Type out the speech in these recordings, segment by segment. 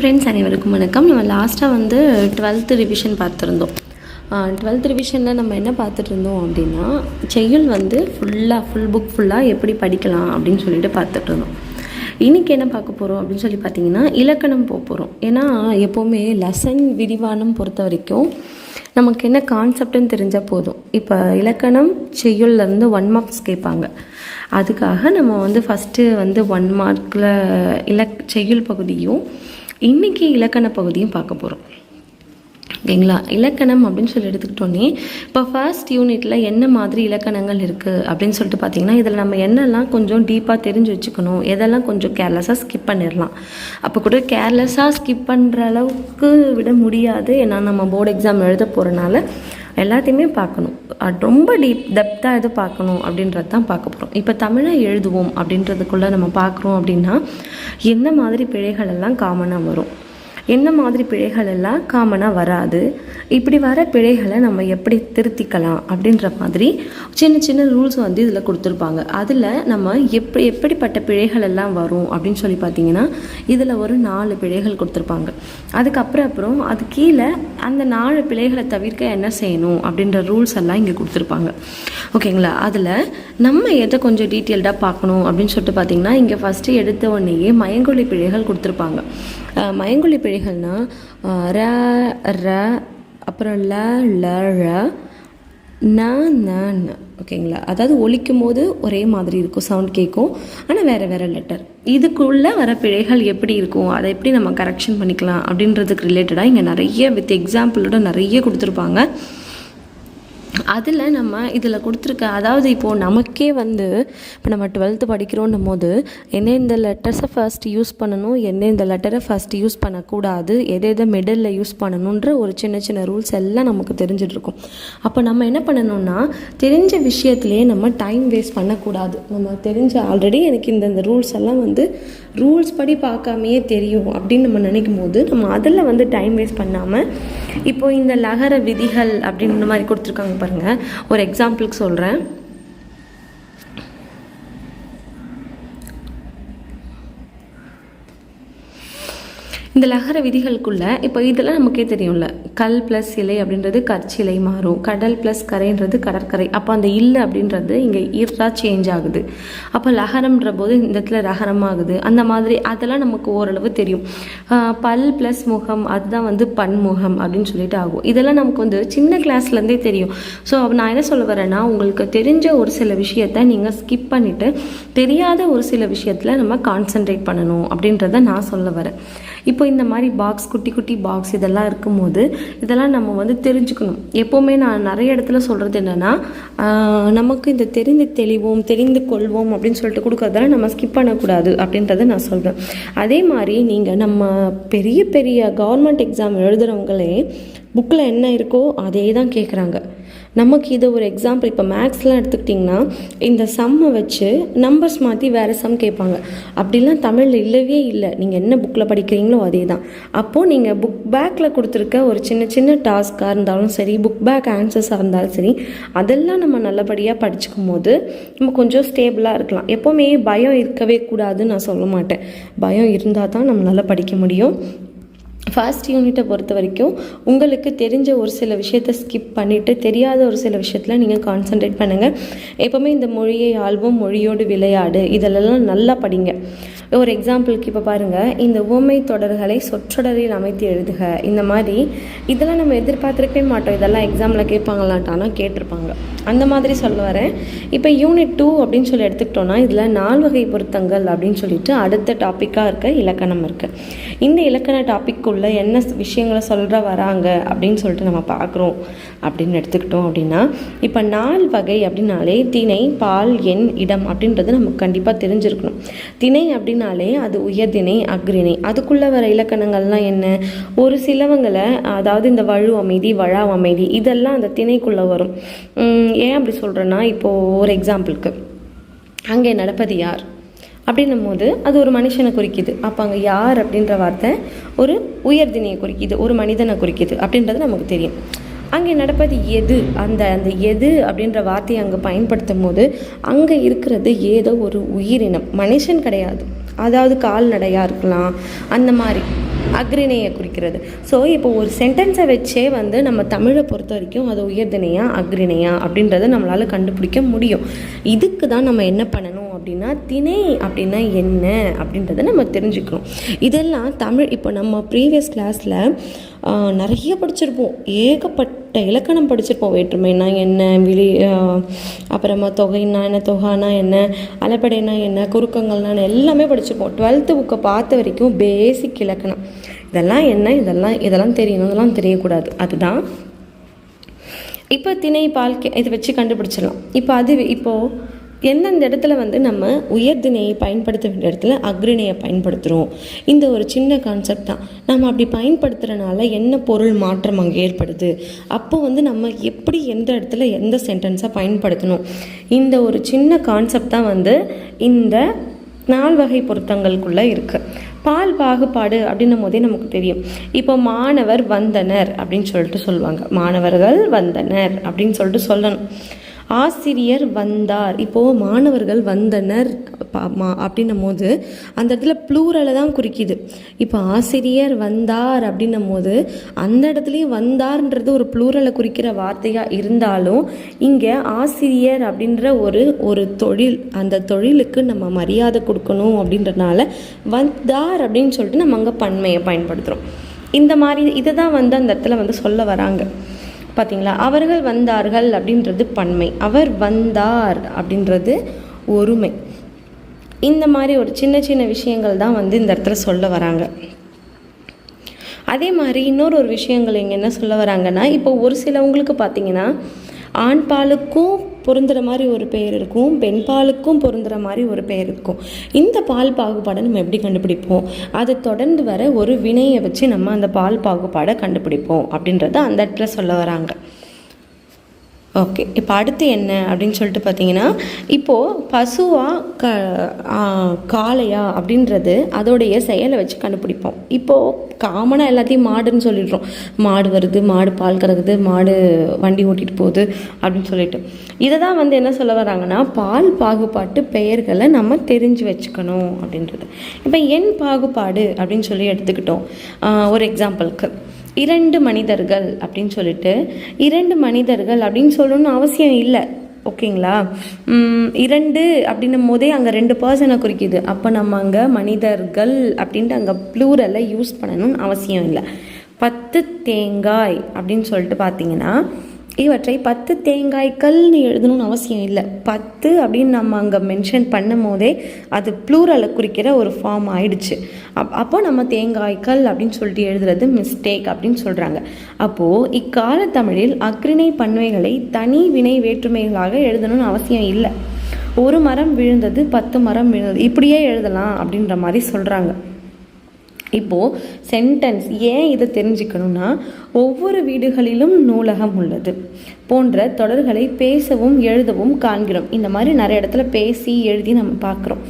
Friends அனைவருக்கும் வணக்கம். நம்ம லாஸ்ட்டாக வந்து டுவெல்த்து ரிவிஷன் பார்த்துருந்தோம். டுவெல்த் ரிவிஷனில் நம்ம என்ன பார்த்துட்டு இருந்தோம் அப்படின்னா செய்யுள் வந்து ஃபுல்லாக ஃபுல் புக் ஃபுல்லாக எப்படி படிக்கலாம் அப்படின்னு சொல்லிட்டு பார்த்துட்டு இருந்தோம் இன்றைக்கி என்ன பார்க்க போகிறோம் அப்படின்னு சொல்லி பார்த்தீங்கன்னா இலக்கணம் போக போகிறோம் ஏன்னா எப்போவுமே லெசன் விரிவானம் பொறுத்த வரைக்கும் நமக்கு என்ன கான்செப்ட்னு தெரிஞ்சால் போதும். இப்போ இலக்கணம் செய்யுள்லேருந்து ஒன் மார்க்ஸ் கேட்பாங்க. அதுக்காக நம்ம வந்து ஃபஸ்ட்டு வந்து ஒன் மார்க்கில் இலக் செய்யுள் பகுதியும் இன்றைக்கி இலக்கண பகுதியும் பார்க்க போகிறோம் ஓகேங்களா? இலக்கணம் அப்படின்னு சொல்லி எடுத்துக்கிட்டோன்னே இப்போ ஃபர்ஸ்ட் யூனிட்டில் என்ன மாதிரி இலக்கணங்கள் இருக்குது அப்படின்னு சொல்லிட்டு பார்த்தீங்கன்னா இதில் நம்ம என்னெல்லாம் கொஞ்சம் டீப்பாக தெரிஞ்சு வச்சுக்கணும் எதெல்லாம் கொஞ்சம் கேர்லெஸ்ஸாக ஸ்கிப் பண்ணிடலாம். அப்போ கூட கேர்லெஸ்ஸாக ஸ்கிப் பண்ணுற அளவுக்கு விட முடியாது. ஏன்னா நம்ம போர்டு எக்ஸாம் எழுத போகிறனால எல்லாத்தையுமே பார்க்கணும். ரொம்ப டீப் டெப்த்தாக எது பார்க்கணும் அப்படின்றது தான் பார்க்க போகிறோம் இப்போ தமிழை எழுதுவோம் அப்படின்றதுக்குள்ளே நம்ம பார்க்குறோம் அப்படின்னா எந்த மாதிரி பிழைகள் எல்லாம் காமனாக வரும்? என்ன மாதிரி பிழைகள் எல்லாம் காமனாக வராது. இப்படி வர பிழைகளை நம்ம எப்படி திருத்திக்கலாம் அப்படின்ற மாதிரி சின்ன சின்ன ரூல்ஸ் வந்து இதில் கொடுத்துருப்பாங்க. அதில் நம்ம எப்படி எப்படிப்பட்ட பிழைகள் எல்லாம் வரும் அப்படின்னு சொல்லி பார்த்தீங்கன்னா இதில் ஒரு நாலு பிழைகள் கொடுத்துருப்பாங்க. அதுக்கப்புறம் அப்புறம் அது கீழே அந்த நாலு பிழைகளை தவிர்க்க என்ன செய்யணும் அப்படின்ற ரூல்ஸ் எல்லாம் இங்கே கொடுத்துருப்பாங்க. ஓகேங்களா அதில் நம்ம எதை கொஞ்சம் டீட்டெயில்டாக பார்க்கணும் அப்படின்னு சொல்லிட்டு பார்த்தீங்கன்னா இங்கே ஃபஸ்ட்டு எடுத்த உடனேயே மயங்கொழி பிழைகள் கொடுத்துருப்பாங்க. மயங்கொழி பிழைகள்னா ர ர அப்புறம் ல ல ழ ந ந ந ஓகேங்களா? அதாவது ஒழிக்கும் போது ஒரே மாதிரி இருக்கும் சவுண்ட் கேட்கும் ஆனால் வேறு வேறு லெட்டர் இதுக்குள்ளே வர பிழைகள் எப்படி இருக்கும்? அதை எப்படி நம்ம கரெக்ஷன் பண்ணிக்கலாம் அப்படின்றதுக்கு ரிலேட்டடாக இங்கே நிறைய வித் எக்ஸாம்பிளோட நிறைய கொடுத்துருப்பாங்க. அதில் நம்ம இதில் கொடுத்துருக்க அதாவது இப்போது நமக்கே வந்து இப்போ நம்ம டுவெல்த்து படிக்கிறோன்னும் போது எந்தெந்த லெட்டர்ஸை ஃபர்ஸ்ட் யூஸ் பண்ணணும் எந்தெந்த லெட்டரை ஃபர்ஸ்ட் யூஸ் பண்ணக்கூடாது எதை எதை மிடில் யூஸ் பண்ணணுன்ற ஒரு சின்ன சின்ன ரூல்ஸ் எல்லாம் நமக்கு தெரிஞ்சிட்ருக்கும் அப்போ நம்ம என்ன பண்ணணும்னா தெரிஞ்ச விஷயத்துலேயே நம்ம டைம் வேஸ்ட் பண்ணக்கூடாது. நம்ம தெரிஞ்ச ஆல்ரெடி எனக்கு இந்த ரூல்ஸ் எல்லாம் வந்து ரூல்ஸ் படி பார்க்காமையே தெரியும் அப்படின்னு நம்ம நினைக்கும் போது நம்ம அதில் வந்து டைம் வேஸ்ட் பண்ணாமல் இப்போது இந்த லகர விதிகள் அப்படின்ற மாதிரி கொடுத்துருக்காங்க. பாருங்கள் ஒரு எக்ஸாம்பிளுக்கு சொல்கிறேன் இந்த லகர விதிகளுக்குள்ள இப்போ இதெல்லாம் நமக்கே தெரியும்ல. கல் ப்ளஸ் இலை அப்படின்றது கற்சிலை மாறும். கடல் ப்ளஸ் கரைன்றது கடற்கரை. அப்போ அந்த இல்லை அப்படின்றது இங்கே ஈர்த்தா சேஞ்ச் ஆகுது. அப்போ லகரம்ன்ற போது இந்த இடத்துல ரகரம் ஆகுது அந்த மாதிரி அதெல்லாம் நமக்கு ஓரளவு தெரியும். பல் ப்ளஸ் முகம் அதுதான் வந்து பன்முகம் அப்படின்னு சொல்லிட்டு ஆகும். இதெல்லாம் நமக்கு வந்து சின்ன கிளாஸ்லேருந்தே தெரியும். ஸோ நான் என்ன சொல்ல வரேன்னா உங்களுக்கு தெரிஞ்ச ஒரு சில விஷயத்த நீங்கள் ஸ்கிப் பண்ணிவிட்டு தெரியாத ஒரு சில விஷயத்தில் நம்ம கான்சென்ட்ரேட் பண்ணணும் அப்படின்றத நான் சொல்ல வரேன். இப்போ இந்த மாதிரி பாக்ஸ் குட்டி குட்டி பாக்ஸ் இதெல்லாம் இருக்கும்போது இதெல்லாம் நம்ம வந்து தெரிஞ்சுக்கணும். எப்போவுமே நான் நிறைய இடத்துல சொல்கிறது என்னென்னா நமக்கு இந்த தெரிந்து தெளிவோம் தெரிந்து கொள்வோம் அப்படின்னு சொல்லிட்டு கொடுக்குறதால நம்ம ஸ்கிப் பண்ணக்கூடாது அப்படின்றத நான் சொல்கிறேன் அதே மாதிரி நீங்கள் நம்ம பெரிய பெரிய கவர்மெண்ட் எக்ஸாம் எழுதுகிறவங்களே புக்கில் என்ன இருக்கோ அதே தான் கேட்குறாங்க நமக்கு இதை ஒரு எக்ஸாம்பிள் இப்போ மேக்ஸ்லாம் எடுத்துக்கிட்டிங்கன்னா இந்த சம்மை வச்சு நம்பர்ஸ் மாற்றி வேறு சம் கேட்பாங்க. அப்படிலாம் தமிழில் இல்லவே இல்லை. நீங்கள் என்ன புக்கில் படிக்கிறீங்களோ அதே தான் அப்போது நீங்கள் புக் பேக்கில் கொடுத்துருக்க ஒரு சின்ன சின்ன டாஸ்க்காக இருந்தாலும் சரி புக் பேக் ஆன்சர்ஸாக இருந்தாலும் சரி அதெல்லாம் நம்ம நல்லபடியாக படிச்சுக்கும் போது நம்ம கொஞ்சம் ஸ்டேபிளாக இருக்கலாம். எப்போவுமே பயம் இருக்கவே கூடாதுன்னு நான் சொல்ல மாட்டேன். பயம் இருந்தால் தான் நம்மளால் படிக்க முடியும். ஃபர்ஸ்ட் யூனிட்டை பொறுத்த வரைக்கும் உங்களுக்கு தெரிஞ்ச ஒரு சில விஷயத்தை ஸ்கிப் பண்ணிவிட்டு தெரியாத ஒரு சில விஷயத்தில் நீங்கள் கான்சென்ட்ரேட் பண்ணுங்கள் எப்போவுமே இந்த மொழியை ஆல்பம் மொழியோடு விளையாடு. இதெல்லாம் நல்லா படிங்க. ஒரு எக்ஸாம்பிளுக்கு இப்போ பாருங்கள் இந்த ஓமை தொடர்களை சொற்றொடரில் அமைத்து எழுதுக. இந்த மாதிரி இதெல்லாம் நம்ம எதிர்பார்த்துருக்கவே மாட்டோம். இதெல்லாம் எக்ஸாமில் கேட்பாங்களாட்டானா கேட்டிருப்பாங்க. அந்த மாதிரி சொல்ல வரேன். இப்போ யூனிட் டூ அப்படின்னு சொல்லி எடுத்துக்கிட்டோன்னா இதில் நால் வகை பொருத்தங்கள் அப்படின்னு சொல்லிட்டு அடுத்த டாப்பிக்காக இருக்க இலக்கணம் இருக்குது இந்த இலக்கண டாபிக்குள்ள என்ன விஷயங்களை சொல்கிற வராங்க அப்படின்னு சொல்லிட்டு நம்ம பார்க்குறோம். அப்படின்னு எடுத்துக்கிட்டோம் அப்படின்னா இப்போ நாள் வகை அப்படின்னாலே திணை பால் எண் இடம் அப்படின்றது நமக்கு கண்டிப்பாக தெரிஞ்சிருக்கணும். திணை அப்படின்னாலே அது உயர்திணை அக்ரிணை அதுக்குள்ளே வர இலக்கணங்கள்லாம் என்ன? ஒரு சிலவங்களை அதாவது இந்த வழு அமைதி வழா அமைதி இதெல்லாம் அந்த திணைக்குள்ளே வரும். ஏன் அப்படி சொல்கிறேன்னா இப்போது ஒரு எக்ஸாம்பிளுக்கு அங்கே நடப்பது யார்? அப்படின்னும் போது அது ஒரு மனுஷனை குறிக்குது. அப்போ அங்கே யார் அப்படின்ற வார்த்தை ஒரு உயர்தினியை குறிக்கிது ஒரு மனிதனை குறிக்குது அப்படின்றது நமக்கு தெரியும். அங்கே நடப்பது எது? அந்த அந்த எது அப்படின்ற வார்த்தையை அங்கே பயன்படுத்தும் போது அங்கே இருக்கிறது ஏதோ ஒரு உயிரினம். மனுஷன் கிடையாது. அதாவது கால்நடையாக இருக்கலாம் அந்த மாதிரி அக்ரிணையை குறிக்கிறது. ஸோ இப்போ ஒரு சென்டென்ஸை வச்சே வந்து நம்ம தமிழை பொறுத்த வரைக்கும் அது உயர்தினையா அக்ரிணையா அப்படின்றத நம்மளால் கண்டுபிடிக்க முடியும். இதுக்கு தான் நம்ம என்ன பண்ணணும்? அப்படின்னா திணை அப்படின்னா என்ன அப்படின்றத நம்ம தெரிஞ்சுக்கணும். இதெல்லாம் தமிழ் இப்போ நம்ம ப்ரீவியஸ் கிளாஸில் நிறைய படிச்சிருப்போம். ஏகப்பட்ட இலக்கணம் படிச்சிருப்போம். வேற்றுமைனா என்ன விழி அப்புறமா தொகைனா என்ன தொகானா என்ன அலப்படைனா என்ன குறுக்கங்கள்னா என்ன எல்லாமே படிச்சிருப்போம். டுவெல்த்து புக்கை பார்த்த வரைக்கும் பேசிக் இலக்கணம். இதெல்லாம் என்ன? இதெல்லாம் இதெல்லாம் தெரியணும். இதெல்லாம் தெரியக்கூடாது. அதுதான் இப்போ திணை பால் இதை வச்சு கண்டுபிடிச்சிடலாம். இப்போ அது இப்போது எந்தெந்த இடத்துல வந்து நம்ம உயர்திணையை பயன்படுத்த வேண்டிய இடத்துல அக்ரிணையை பயன்படுத்துகிறோம் இந்த ஒரு சின்ன கான்செப்ட் தான். நம்ம அப்படி பயன்படுத்துகிறனால என்ன பொருள் மாற்றம் அங்கே ஏற்படுது? அப்போ வந்து நம்ம எப்படி எந்த இடத்துல எந்த சென்டென்ஸை பயன்படுத்தணும்? இந்த ஒரு சின்ன கான்செப்ட் தான் வந்து இந்த நால்வகை பொருத்தங்களுக்குள்ளே இருக்குது பால் பாகுபாடு அப்படின்னும் போதே நமக்கு தெரியும். இப்போ மாணவர் வந்தனர் அப்படின்னு சொல்லிட்டு சொல்லுவாங்க. மாணவர்கள் வந்தனர் அப்படின்னு சொல்லிட்டு சொல்லணும். ஆசிரியர் வந்தார். இப்போது மாணவர்கள் வந்தனர் மா- அப்படின்னும் போது அந்த இடத்துல ப்ளூரலை தான் குறிக்கிது. இப்போ ஆசிரியர் வந்தார் அப்படின்னும் போது அந்த இடத்துலையும் வந்தார்ன்றது ஒரு ப்ளூரலை குறிக்கிற வார்த்தையாக இருந்தாலும் இங்கே ஆசிரியர் அப்படின்ற ஒரு ஒரு தொழில் அந்த தொழிலுக்கு நம்ம மரியாதை கொடுக்கணும் அப்படின்றனால வந்தார் அப்படின்னு சொல்லிட்டு நம்ம அங்கே பன்மையை பயன்படுத்துகிறோம் இந்த மாதிரி இதை தான் வந்து அந்த இடத்துல வந்து சொல்ல வராங்க. பார்த்தீங்களா அவர்கள் வந்தார்கள் அப்படின்றது பன்மை. அவர் வந்தார் அப்படின்றது ஒருமை. இந்த மாதிரி ஒரு சின்ன சின்ன விஷயங்கள் தான் வந்து இந்த இடத்துல சொல்ல வராங்க. அதே மாதிரி இன்னொரு ஒரு விஷயங்கள் இங்கே என்ன சொல்ல வராங்கன்னா இப்போ ஒரு சிலவங்களுக்கு பார்த்தீங்கன்னா ஆண் பொருந்துகிற பொருந்துற மாதிரி ஒரு பெயர் இருக்கும். பெண் பாலுக்கும் பொருந்துற மாதிரி ஒரு பெயர் இருக்கும். இந்த பால் பாகுபாடை நம்ம எப்படி கண்டுபிடிப்போம்? அதை தொடர்ந்து வர ஒரு வினையை வச்சு நம்ம அந்த பால் பாகுபாடை கண்டுபிடிப்போம் அப்படின்றத அந்த இடத்துல சொல்ல வராங்க. ஓகே இப்போ அடுத்து என்ன அப்படின்னு சொல்லிட்டு பார்த்தீங்கன்னா இப்போது பசுவாக க காளையா அப்படின்றது அதோடைய செயலை வச்சு கண்டுபிடிப்போம். இப்போது காமனாக எல்லாத்தையும் மாடுன்னு சொல்லிடுறோம். மாடு வருது மாடு பால் கறக்குது மாடு வண்டி ஓட்டிகிட்டு போகுது அப்படின்னு சொல்லிட்டு. இதை தான் வந்து என்ன சொல்ல வராங்கன்னா பால் பாகுபாட்டு பெயர்களை நம்ம தெரிஞ்சு வச்சுக்கணும் அப்படின்றது. இப்போ எண் பாகுபாடு அப்படின்னு சொல்லி எடுத்துக்கிட்டோம். ஒரு எக்ஸாம்பிளுக்கு இரண்டு மனிதர்கள் அப்படின்னு சொல்லிட்டு இரண்டு மனிதர்கள் அப்படின்னு சொல்லணும்னு அவசியம் இல்லை. ஓகேங்களா? இரண்டு அப்படின்னும் போதே அங்கே ரெண்டு பர்சனை குறிக்குது. அப்போ நம்ம அங்கே மனிதர்கள் அப்படின்ட்டு அங்கே ப்ளூரலை யூஸ் பண்ணணும்னு அவசியம் இல்லை. பத்து தேங்காய் அப்படின்னு சொல்லிட்டு பார்த்தீங்கன்னா இவற்றை பத்து தேங்காய்கள்னு எழுதணும்னு அவசியம் இல்லை. பத்து அப்படின்னு நம்ம அங்கே மென்ஷன் பண்ணும் போதே அது ப்ளூரலை குறிக்கிற ஒரு ஃபார்ம் ஆயிடுச்சு. அப் அப்போ நம்ம தேங்காய்கள் அப்படின்னு சொல்லிட்டு எழுதுறது மிஸ்டேக் அப்படின்னு சொல்கிறாங்க அப்போது இக்கால தமிழில் அக்ரிணை பன்மைகளை தனி வினை வேற்றுமைகளாக எழுதணும்னு அவசியம் இல்லை. ஒரு மரம் விழுந்தது பத்து மரம் விழுந்தது இப்படியே எழுதலாம் அப்படின்ற மாதிரி சொல்கிறாங்க இப்போது சென்டென்ஸ் ஏன் இதை தெரிஞ்சுக்கணும்னா ஒவ்வொரு வீடுகளிலும் நூலகம் உள்ளது போன்ற தொடர்களை பேசவும் எழுதவும் காண்கிறோம். இந்த மாதிரி நிறைய இடத்துல பேசி எழுதி நம்ம பார்க்குறோம்.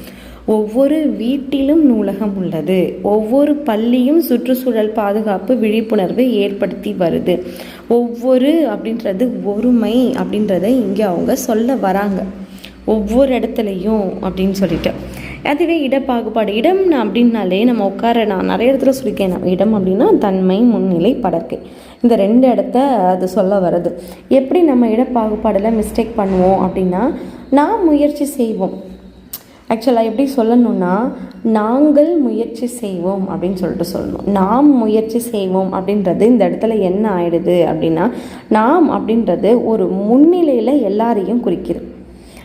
ஒவ்வொரு வீட்டிலும் நூலகம் உள்ளது. ஒவ்வொரு பள்ளியும் சுற்றுச்சூழல் பாதுகாப்பு விழிப்புணர்வு ஏற்படுத்தி வருது. ஒவ்வொரு அப்படின்றது ஒருமை அப்படின்றத இங்கே அவங்க சொல்ல வராங்க. ஒவ்வொரு இடத்துலையும் அப்படின்னு சொல்லிட்டு. அதுவே இடப்பாகுபாடு. இடம் அப்படின்னாலே நம்ம உட்கார நான் நிறைய இடத்துல சொல்லியிருக்கேன். நான் இடம் அப்படின்னா தன்மை முன்னிலை படர்க்கை இந்த ரெண்டு இடத்த அது சொல்ல வருது. எப்படி நம்ம இடப்பாகுபாடில் மிஸ்டேக் பண்ணுவோம் அப்படின்னா நான் முயற்சி செய்வோம். ஆக்சுவலாக எப்படி சொல்லணும்னா நாங்கள் முயற்சி செய்வோம் அப்படின்னு சொல்லிட்டு சொல்லணும். நாம் முயற்சி செய்வோம் அப்படின்றது இந்த இடத்துல என்ன ஆயிடுது அப்படின்னா நாம் அப்படின்றது ஒரு முன்னிலையில் எல்லாரையும் குறிக்கிறது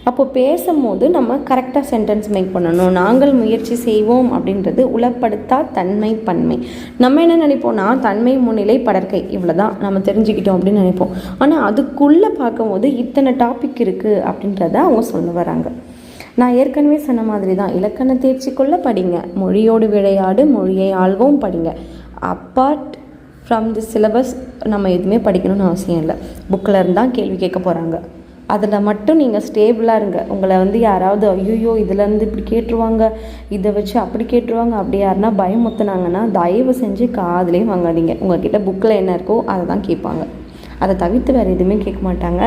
அப்போது பேசும்போது நம்ம கரெக்டாக சென்டென்ஸ் மேக் பண்ணணும். நாங்கள் முயற்சி செய்வோம் அப்படின்றது உளப்படுத்தா தன்மை பன்மை. நம்ம என்ன நினைப்போம்னா தன்மை முன்னிலை படற்கை. இவ்வளோதான் நம்ம தெரிஞ்சுக்கிட்டோம் அப்படின்னு நினைப்போம். ஆனால் அதுக்குள்ளே பார்க்கும்போது இத்தனை டாபிக் இருக்குது அப்படின்றத அவங்க சொல்ல வராங்க. நான் ஏற்கனவே சொன்ன மாதிரி தான் இலக்கண தேர்ச்சிக்குள்ள படிங்க. மொழியோடு விளையாடு மொழியை ஆள்வோம் படிங்க. அப்பார்ட் ஃப்ரம் தி சிலபஸ் நம்ம எதுவுமே படிக்கணும்னு அவசியம் இல்லை. புக்கில் இருந்தால் கேள்வி கேட்க போகிறாங்க அதில் மட்டும் நீங்கள் ஸ்டேபிளாக இருங்க. உங்களை வந்து யாராவது ஐயோ இதுலேருந்து இப்படி கேட்டுருவாங்க இதை வச்சு அப்படி கேட்டுருவாங்க அப்படி யாருன்னா பயமுத்துனாங்கன்னா தயவு செஞ்சு காதுலேயே வாங்காதீங்க. உங்ககிட்ட புக்கில் என்ன இருக்கோ அதை தான் கேட்பாங்க. அதை தவிர்த்து வேறு எதுவுமே கேட்க மாட்டாங்க.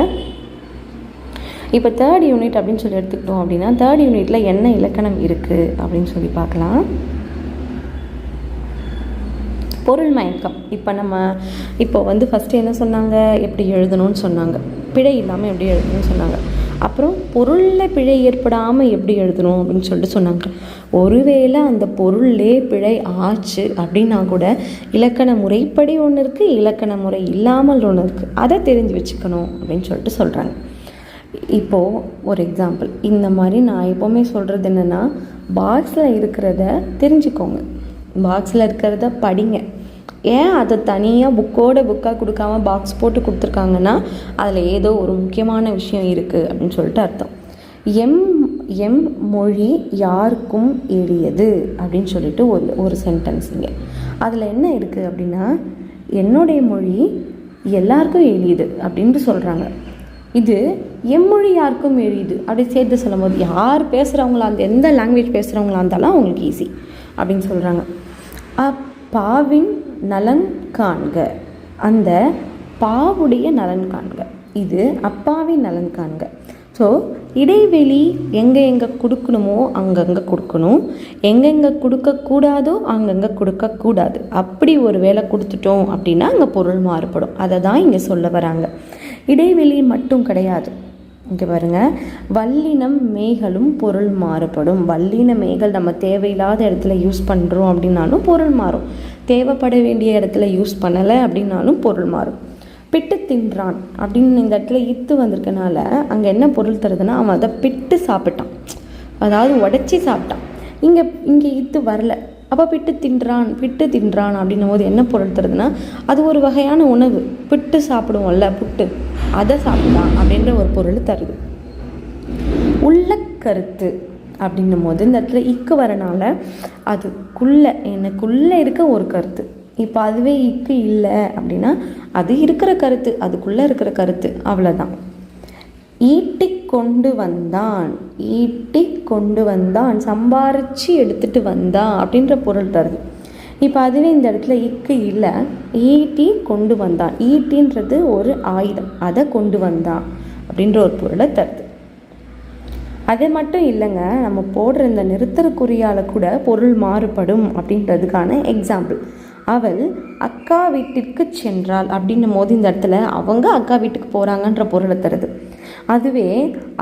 இப்போ தேர்ட் யூனிட் அப்படின்னு சொல்லி எடுத்துக்கிட்டோம் அப்படின்னா தேர்ட் யூனிட்டில் என்ன இலக்கணம் இருக்குது அப்படின்னு சொல்லி பார்க்கலாம். பொருள் மயக்கம். இப்போ நம்ம இப்போ வந்து ஃபஸ்ட்டு என்ன சொன்னாங்க? எப்படி எழுதணும்னு சொன்னாங்க. பிழை இல்லாமல் எப்படி எழுதணும்னு சொன்னாங்க. அப்புறம் பொருளில் பிழை ஏற்படாமல் எப்படி எழுதணும் அப்படின்னு சொல்லிட்டு சொன்னாங்க. ஒருவேளை அந்த பொருளே பிழை ஆச்சு அப்படின்னா கூட இலக்கண முறைப்படி ஒன்று இருக்குது இலக்கண முறை இல்லாமல் ஒன்று இருக்குது அதை தெரிஞ்சு வச்சுக்கணும் அப்படின்னு சொல்லிட்டு சொல்கிறாங்க இப்போது ஒரு எக்ஸாம்பிள் இந்த மாதிரி நான் எப்போவுமே சொல்கிறது என்னென்னா பாக்ஸில் இருக்கிறத தெரிஞ்சுக்கோங்க. பாக்ஸில் இருக்கிறத படிங்க. ஏன் அதை தனியாக புக்கோட புக்காக கொடுக்காம பாக்ஸ் போட்டு கொடுத்துருக்காங்கன்னா அதில் ஏதோ ஒரு முக்கியமான விஷயம் இருக்குது அப்படின்னு சொல்லிட்டு அர்த்தம். எம் எம் மொழி யாருக்கும் எளியது அப்படின்னு சொல்லிட்டு ஒரு ஒரு சென்டென்ஸ் இங்கே. அதில் என்ன இருக்குது அப்படின்னா என்னுடைய மொழி எல்லாருக்கும் எளியது அப்படின்ட்டு சொல்கிறாங்க இது எம்மொழி யாருக்கும் எளியது அப்படி சேர்த்து சொல்லும்போது யார் பேசுகிறவங்களா அந்த எந்த லாங்குவேஜ் பேசுகிறவங்களா இருந்தாலும் அவங்களுக்கு ஈஸி அப்படின்னு சொல்கிறாங்க பாவின் நலன் காண்க. அந்த பாவுடைய நலன் காண்க. இது அப்பாவின் நலன் காண்க. ஸோ இடைவெளி எங்கே எங்கே கொடுக்கணுமோ அங்கங்கே கொடுக்கணும். எங்கெங்கே கொடுக்கக்கூடாதோ அங்கங்கே கொடுக்கக்கூடாது அப்படி ஒரு வேலை கொடுத்துட்டோம் அப்படின்னா அங்கே பொருள் மாறுபடும். அதை தான் இங்கே சொல்ல வராங்க. இடைவெளி மட்டும் கிடையாது. இங்கே பாருங்கள் வல்லினம் மேய்களும் பொருள் மாறுபடும். வல்லின மேய்கள் நம்ம தேவையில்லாத இடத்துல யூஸ் பண்ணுறோம் அப்படின்னாலும் பொருள் மாறும். தேவைப்பட வேண்டிய இடத்துல யூஸ் பண்ணலை அப்படின்னாலும் பொருள் மாறும். பிட்டு தின்றான் அப்படின்னு இந்த இடத்துல இத்து வந்திருக்கனால அங்கே என்ன பொருள் தருதுன்னா அவன் அதை பிட்டு சாப்பிட்டான். அதாவது உடச்சி சாப்பிட்டான். இங்கே இங்கே இத்து வரல. அப்போ பிட்டு தின்றான் பிட்டு தின்றான் அப்படின்னும் போது என்ன பொருள் தருதுன்னா அது ஒரு வகையான உணவு. பிட்டு சாப்பிடுவோம்ல புட்டு. அதை சாப்பிட்டான் அப்படின்ற ஒரு பொருள் தருது. உள்ள கருத்து. அப்படின்னும் போது இந்த இடத்துல இக்கு வரனால அதுக்குள்ளே எனக்குள்ளே இருக்க ஒரு கருத்து. இப்போ அதுவே இக்கு இல்லை அப்படின்னா அது இருக்கிற கருத்து அதுக்குள்ளே இருக்கிற கருத்து அவ்வளோதான் ஈட்டி கொண்டு வந்தான் ஈட்டி கொண்டு வந்தான் சம்பாரித்து எடுத்துகிட்டு வந்தான் அப்படின்ற பொருள் தருது இப்போ அதுவே இந்த இடத்துல இக்கு இல்லை ஈட்டி கொண்டு வந்தான். ஈட்டின்றது ஒரு ஆயுதம் அதை கொண்டு வந்தான் அப்படின்ற ஒரு பொருளை தருது. அது மட்டும் இல்லைங்க நம்ம போடுற இந்த நிறுத்தற்குறியால் கூட பொருள் மாறுபடும் அப்படின்றதுக்கான எக்ஸாம்பிள் அவள் அக்கா வீட்டிற்கு சென்றாள் அப்படின்னும் போது இந்த இடத்துல அவங்க அக்கா வீட்டுக்கு போகிறாங்கன்ற பொருளை தருது. அதுவே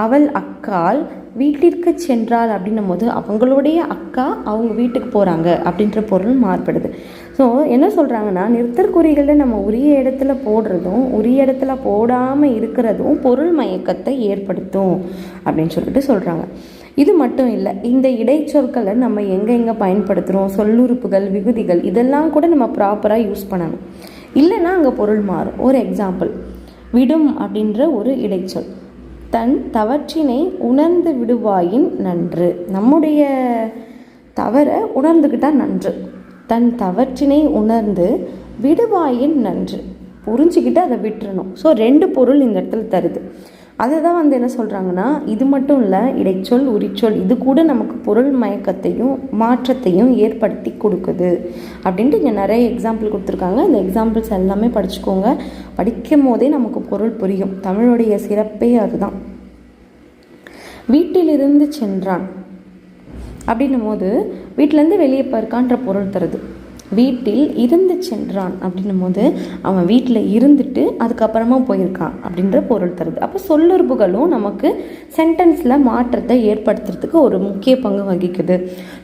அவள் அக்கால் வீட்டிற்கு சென்றாள் அப்படின்னும் போது அவங்களுடைய அக்கா அவங்க வீட்டுக்கு போகிறாங்க அப்படின்ற பொருள் மாறுபடுது. ஸோ என்ன சொல்கிறாங்கன்னா நிறுத்தற்குறிகளில் நம்ம உரிய இடத்துல போடுறதும் உரிய இடத்துல போடாமல் இருக்கிறதும் பொருள் மயக்கத்தை ஏற்படுத்தும் அப்படின்னு சொல்லிட்டு சொல்கிறாங்க இது மட்டும் இல்லை இந்த இடைச்சொற்களை நம்ம எங்கெங்கே பயன்படுத்துகிறோம் சொல்லுறுப்புகள் விகுதிகள் இதெல்லாம் கூட நம்ம ப்ராப்பராக யூஸ் பண்ணணும். இல்லைன்னா அங்கே பொருள் மாறும். ஒரு எக்ஸாம்பிள் விடும் அப்படின்ற ஒரு இடைச்சொல். தன் தவற்றினை உணர்ந்து விடுவாயின் நன்று. நம்முடைய தவற உணர்ந்துக்கிட்டால் நன்று. தன் தவற்றினை உணர்ந்து விடுவாயின் நன்று. புரிஞ்சுக்கிட்டு அதை விட்டுறணும். ஸோ ரெண்டு பொருள் இந்த இடத்துல தருது. அதை தான் வந்து என்ன சொல்கிறாங்கன்னா இது மட்டும் இல்லை இடைச்சொல் உரிச்சொல் இது கூட நமக்கு பொருள் மயக்கத்தையும் மாற்றத்தையும் ஏற்படுத்தி கொடுக்குது. அப்படின்ட்டு இங்கே நிறைய எக்ஸாம்பிள் கொடுத்துருக்காங்க. இந்த எக்ஸாம்பிள்ஸ் எல்லாமே படிச்சுக்கோங்க. படிக்கும் போதே நமக்கு பொருள் புரியும். தமிழுடைய சிறப்பே அதுதான். வீட்டிலிருந்து சென்றான். அப்படின்னும் போது வீட்டிலேருந்து வெளியே போயிருக்கான்ற பொருள் தருது. வீட்டில் இருந்து சென்றான் அப்படின்னும் போது அவன் வீட்டில் இருந்துட்டு அதுக்கப்புறமா போயிருக்கான் அப்படின்ற பொருள் தருது. அப்போ சொல்லுறுப்புகளும் நமக்கு சென்டென்ஸில் மாற்றத்தை ஏற்படுத்துறதுக்கு ஒரு முக்கிய பங்கு வகிக்குது.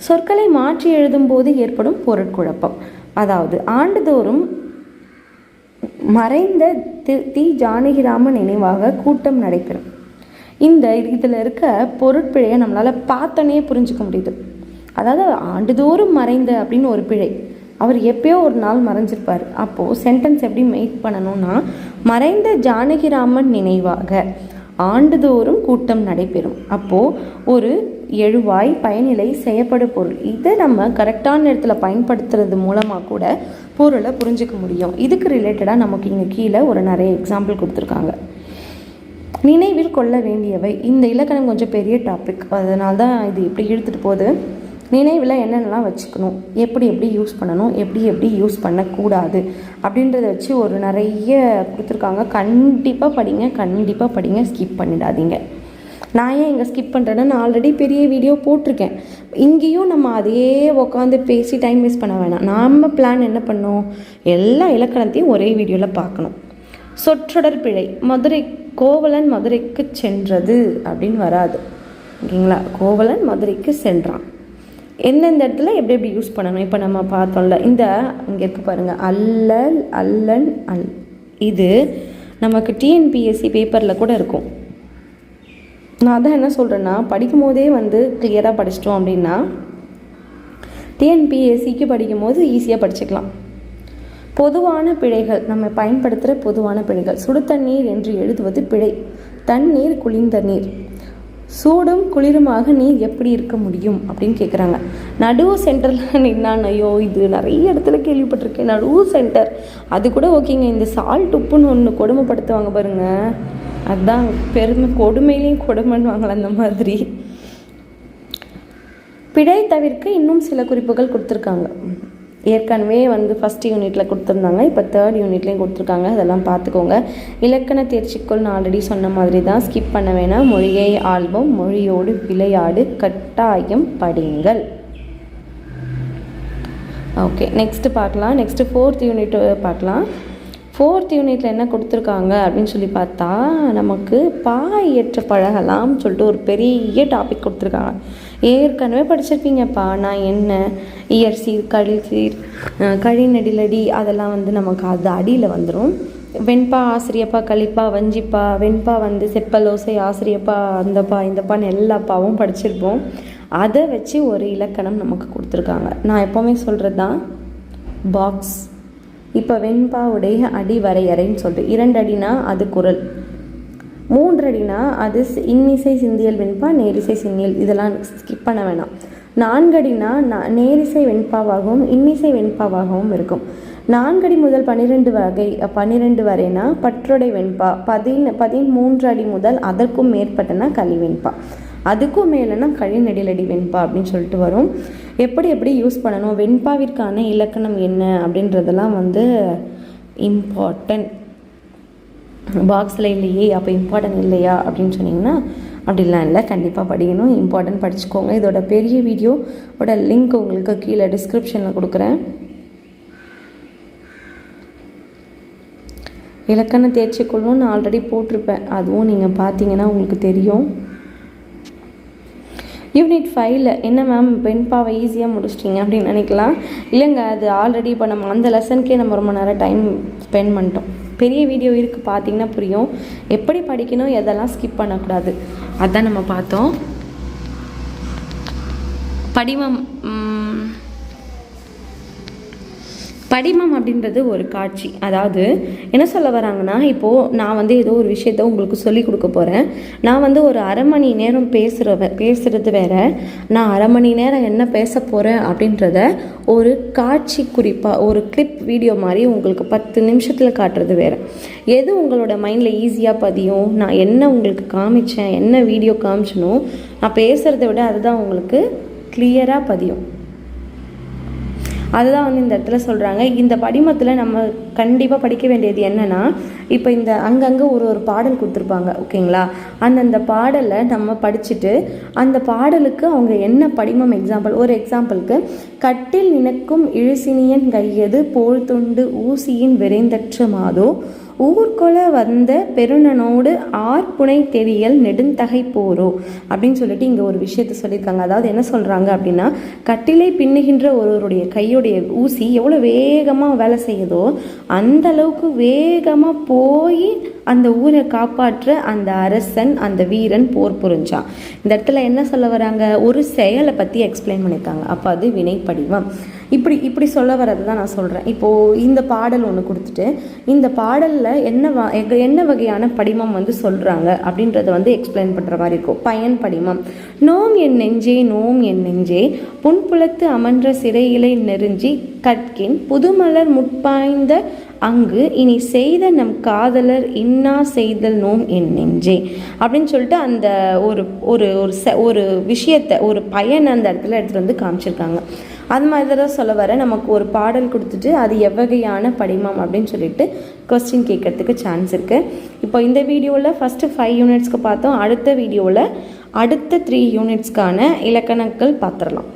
சொற்களை மாற்றி எழுதும்போது ஏற்படும் பொருட்குழப்பம். அதாவது ஆண்டுதோறும் மறைந்த தி தி ஜானகிராம நினைவாக கூட்டம் நடைபெறும். இந்த இதில் இருக்க பொருட்பிழையை நம்மளால் பார்த்தோன்னே புரிஞ்சுக்க முடியுது. அதாவது ஆண்டுதோறும் மறைந்த அப்படின்னு ஒரு பிழை. அவர் எப்பயோ ஒரு நாள் மறைஞ்சிருப்பார். அப்போது சென்டென்ஸ் எப்படி மேக் பண்ணணும்னா மறைந்த ஜானகிராமன் நினைவாக ஆண்டுதோறும் கூட்டம் நடைபெறும். அப்போது ஒரு எழுவாய் பயனிலை செய்யப்படு பொருள். இதை நம்ம கரெக்டான இடத்துல பயன்படுத்துறது மூலமாக கூட பொருளை புரிஞ்சிக்க முடியும். இதுக்கு ரிலேட்டடாக நமக்கு இங்கே கீழே ஒரு நிறைய எக்ஸாம்பிள் கொடுத்துருக்காங்க. நினைவில் கொள்ள வேண்டியவை. இந்த இலக்கணம் கொஞ்சம் பெரிய டாபிக் அதனால தான் இது இப்படி இழுத்துட்டு போகுது. நினைவில் என்னென்னலாம் வச்சுக்கணும்? எப்படி எப்படி யூஸ் பண்ணணும்? எப்படி எப்படி யூஸ் பண்ணக்கூடாது? அப்படின்றத வச்சு ஒரு நிறைய கொடுத்துருக்காங்க. கண்டிப்பாக படிங்க கண்டிப்பாக படிங்க. ஸ்கிப் பண்ணிடாதீங்க. நான் ஏன் இங்கே ஸ்கிப் பண்ணுறேன்னா நான் ஆல்ரெடி பெரிய வீடியோ போட்டிருக்கேன். இங்கேயும் நம்ம அதையே உட்காந்து பேசி டைம் வேஸ்ட் பண்ண வேணாம். நாம் பிளான் என்ன பண்ணோம்? எல்லா இலக்கணத்தையும் ஒரே வீடியோவில் பார்க்கணும். சொற்றொடர் பிழை. மதுரை கோவலன் மதுரைக்கு சென்றது அப்படின்னு வராது. ஓகேங்களா? கோவலன் மதுரைக்கு சென்றான். எந்தெந்த இடத்துல எப்படி எப்படி யூஸ் பண்ணணும்? இப்போ நம்ம பார்த்தோம்ல இந்த இங்கே இருக்குது பாருங்கள் அல்லல் அல்லன் அல். இது நமக்கு டிஎன்பிஎஸ்சி பேப்பரில் கூட இருக்கும். நான் அதான் என்ன சொல்கிறேன்னா படிக்கும் போதே வந்து கிளியராக படிச்சிட்டோம் அப்படின்னா டிஎன்பிஎஸ்சிக்கு படிக்கும் போது ஈஸியாக படிச்சுக்கலாம். பொதுவான பிழைகள் நம்ம பயன்படுத்துகிற பொதுவான பிழைகள். சுடு தண்ணீர் என்று எழுதுவது பிழை. தண்ணீர் குளிர்ந்த நீர். சூடும் குளிருமாக நீ எப்படி இருக்க முடியும் அப்படின்னு கேட்குறாங்க நடுவு சென்டரில் நின்னான். ஐயோ இது நிறைய இடத்துல கேள்விப்பட்டிருக்கேன். நடுவு சென்டர் அது கூட ஓகேங்க. இந்த சால்ட் உப்புன்னு ஒன்று கொடுமைப்படுத்துவாங்க பாருங்க. அதுதான் பெருமை கொடுமையிலையும் கொடுமைன்னு அந்த மாதிரி. பிழை தவிர்க்க இன்னும் சில குறிப்புகள் கொடுத்துருக்காங்க. ஏற்கனவே வந்து ஃபஸ்ட் யூனிட்டில் கொடுத்துருந்தாங்க இப்போ தேர்ட் யூனிட்லேயும் கொடுத்துருக்காங்க அதெல்லாம் பார்த்துக்கோங்க இலக்கண தேர்ச்சிக்குள் நான் ஆல்ரெடி சொன்ன மாதிரி தான் ஸ்கிப் பண்ண வேணாம். மொழியை ஆல்பம் மொழியோடு விளையாடு கட்டாயம் படிங்கள் ஓகே நெக்ஸ்ட்டு பார்க்கலாம். நெக்ஸ்ட்டு ஃபோர்த் யூனிட் பார்க்கலாம். ஃபோர்த் யூனிட்டில் என்ன கொடுத்துருக்காங்க அப்படின்னு சொல்லி பார்த்தா நமக்கு பாய் ஏற்ற பழகலாம் சொல்லிட்டு ஒரு பெரிய டாபிக் கொடுத்துருக்காங்க. ஏற்கனவே படிச்சிருப்பீங்கப்பா. நான் என்ன? இயற்சீர் கழிசீர் கழிநடிலடி அதெல்லாம் வந்து நமக்கு அது அடியில் வந்துடும் வெண்பா ஆசிரியப்பா கழிப்பா வஞ்சிப்பா வெண்பா வந்து செப்பலோசை ஆசிரியப்பா அந்தப்பா இந்தப்பான்னு எல்லா பாவும் படிச்சிருப்போம். அதை வச்சு ஒரு இலக்கணம் நமக்கு கொடுத்துருக்காங்க. நான் எப்போவுமே சொல்கிறது தான் பாக்ஸ் இப்போ வெண்பாவுடைய அடி வரையறைன்னு சொல்லிட்டு இரண்டு அடினா அது குரல். மூன்றடினா அது சி- இன்னிசை சிந்தியல் வெண்பா நேரிசை சிந்தியல். இதெல்லாம் ஸ்கிப் பண்ண வேணாம். நான்கடினா நேரிசை வெண்பாவாகவும் இன்னிசை வெண்பாவாகவும் இருக்கும். நான்கடி முதல் பன்னிரெண்டு வகை பன்னிரெண்டு வரைனா பற்றொடை வெண்பா பதின் பதிமூன்று அடி முதல் அதற்கும் மேற்பட்டனா களி வெண்பா. அதுக்கும் மேலேனா கழி நெடிலடி வெண்பா அப்படின்னு சொல்லிட்டு வரும். எப்படி எப்படி யூஸ் பண்ணணும்? வெண்பாவிற்கான இலக்கணம் என்ன அப்படின்றதெல்லாம் வந்து இம்பார்ட்டன்ட் பாக்ஸில் இல்லையே அப்போ இம்பார்ட்டன்ட் இல்லையா அப்படின்னு சொன்னீங்கன்னா அப்படிலாம் இல்லை. கண்டிப்பாக படிக்கணும். இம்பார்ட்டன்ட் படிச்சுக்கோங்க. இதோட பெரிய வீடியோவோட லிங்க் உங்களுக்கு கீழே டிஸ்கிரிப்ஷனில் கொடுக்குறேன். இலக்கண தேர்ச்சிக்குள்ளும் நான் ஆல்ரெடி போட்டிருப்பேன். அதுவும் நீங்கள் பார்த்தீங்கன்னா உங்களுக்கு தெரியும். யூனிட் ஃபைவ்ல என்ன மேம் பெண்பாவை ஈஸியாக முடிச்சிட்டிங்க அப்படின்னு நினைக்கலாம். இல்லைங்க அது ஆல்ரெடி இப்போ நம்ம அந்த லெசனுக்கே நம்ம ரொம்ப நேரம் டைம் ஸ்பெண்ட் பண்ணிட்டோம். பெரிய வீடியோ இருக்குது பார்த்தீங்கன்னா புரியும். எப்படி படிக்கணும் எதெல்லாம் ஸ்கிப் பண்ணக்கூடாது. அதான் நம்ம பார்த்தோம். படிமம் படிமம் அப்படின்றது ஒரு காட்சி. அதாவது என்ன சொல்ல வராங்கன்னா இப்போது நான் வந்து ஏதோ ஒரு விஷயத்த உங்களுக்கு சொல்லி கொடுக்க போகிறேன் நான் வந்து ஒரு அரை மணி நேரம் பேசுகிறவ பேசுகிறது வேற. நான் அரை மணி நேரம் என்ன பேச போகிறேன் அப்படின்றத ஒரு காட்சி குறிப்பாக ஒரு கிளிப் வீடியோ மாதிரி உங்களுக்கு பத்து நிமிஷத்தில் காட்டுறது வேற. எது உங்களோட மைண்டில் ஈஸியாக பதியும்? நான் என்ன உங்களுக்கு காமிச்சேன்? என்ன வீடியோ காமிச்சனோ நான் பேசுகிறத விட அதுதான் உங்களுக்கு கிளியராக பதியும். அதுதான் வந்து இந்த இடத்துல சொல்கிறாங்க இந்த படிமத்தில் நம்ம கண்டிப்பாக படிக்க வேண்டியது என்னன்னா இப்போ இந்த அங்கங்கே ஒரு ஒரு பாடல் கொடுத்துருப்பாங்க ஓகேங்களா? அந்தந்த பாடலை நம்ம படிச்சுட்டு அந்த பாடலுக்கு அவங்க என்ன படிமம் எக்ஸாம்பிள் ஒரு எக்ஸாம்பிளுக்கு கட்டில் நினைக்கும் இழுசினியன் கையது போல் துண்டு ஊசியின் விரைந்தற்ற மாதோ ஊர்கொல வந்த பெருநனோடு ஆர்ப்புனை தெரியல் நெடுந்தகை போரோ? அப்படின்னு சொல்லிட்டு இங்கே ஒரு விஷயத்த சொல்லியிருக்காங்க. அதாவது என்ன சொல்கிறாங்க அப்படின்னா கட்டிலை பின்னுகின்ற ஒருவருடைய கையுடைய ஊசி எவ்வளோ வேகமாக வேலை செய்யுதோ அந்த அளவுக்கு வேகமாக போய் அந்த ஊரை காப்பாற்ற அந்த அரசன் அந்த வீரன் போர் புரிஞ்சான். இந்த இடத்துல என்ன சொல்ல வராங்க? ஒரு செயலை பற்றி எக்ஸ்பிளைன் பண்ணியிருக்காங்க. அப்போ அது வினைப்படிவம். இப்படி இப்படி சொல்ல வரது தான் நான் சொல்கிறேன் இப்போது இந்த பாடல் ஒன்று கொடுத்துட்டு இந்த பாடலில் என்ன வ என்ன வகையான படிமம் வந்து சொல்கிறாங்க அப்படின்றத வந்து எக்ஸ்பிளைன் பண்ணுற மாதிரி இருக்கும். பயன் படிமம். நோம் என் நெஞ்சே நோம் என் நெஞ்சே புன்புலத்து அமன்ற சிறையிலை நெருஞ்சி கற்கின் புதுமலர் முட்பாய்ந்த அங்கு இனி செய்த நம் காதலர் இன்னா செய்தல் நோம் என் நெஞ்சே. அப்படின்னு சொல்லிட்டு அந்த ஒரு ஒரு ஒரு ஒரு விஷயத்தை ஒரு பயன் அந்த இடத்துல எடுத்துகிட்டு வந்து காமிச்சிருக்காங்க. அது மாதிரி தான் சொல்ல வர நமக்கு ஒரு பாடல் கொடுத்துட்டு அது எவ்வகையான படிமம் அப்படின்னு சொல்லிட்டு கொஸ்டின் கேட்கறதுக்கு சான்ஸ் இருக்குது இப்போ இந்த வீடியோவில் ஃபஸ்ட்டு ஃபைவ் யூனிட்ஸ்க்கு பார்த்தோம். அடுத்த வீடியோவில் அடுத்த த்ரீ யூனிட்ஸ்க்கான இலக்கணங்கள் பார்த்துடலாம்.